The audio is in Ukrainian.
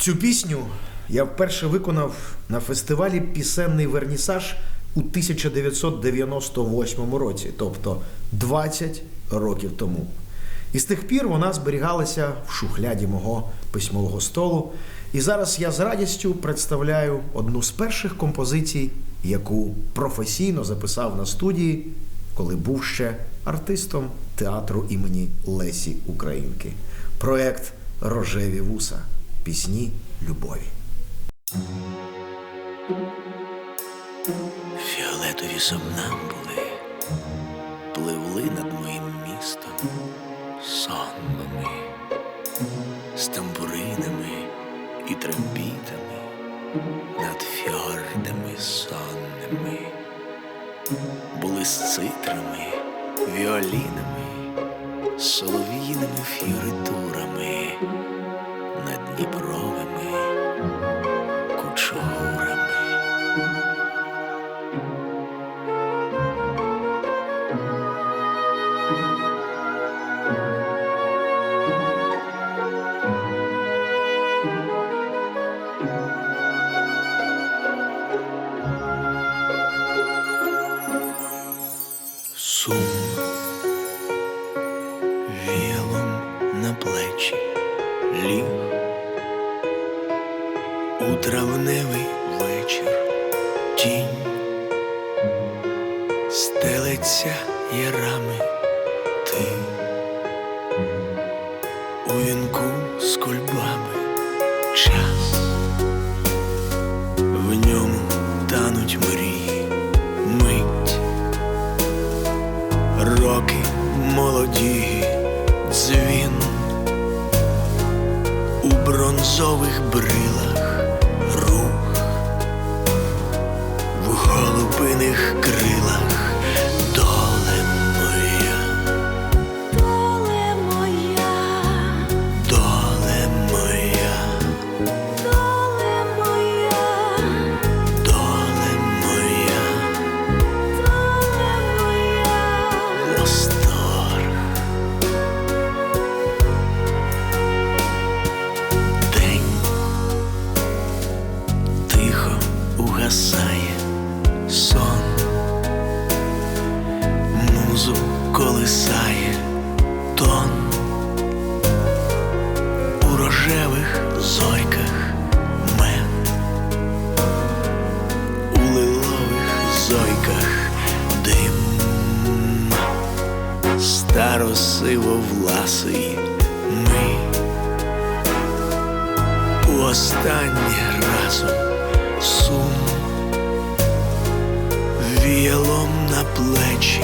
Цю пісню я вперше виконав на фестивалі Пісенний Вернісаж у 1998 році, тобто 20 років тому. І з тих пір вона зберігалася в шухляді мого письмового столу. І зараз я з радістю представляю одну з перших композицій, яку професійно записав на студії, коли був ще артистом театру імені Лесі Українки. Проект Рожеві вуса. Пісні любові. Фіолетові сомнамбули пливли над моїм містом сонними, з тамбуринами і трембітами над фьордами сонними, були з цитрами, віолінами, солов'їними фіоритурами над Дніпровими кучугурами. Сум вілом на плечі ліг у травневий вечір тінь стелиться ярами ти. У вінку з кольбами час. В ньому тануть мрії мить. Роки молоді, дзвін. У бронзових брилах рух в голубиних крилах угасає сон, музу колисає тон. У рожевих зойках мед, у лилових зойках дим. Старосиво власий ми. У останнє разом сум віялом на плечі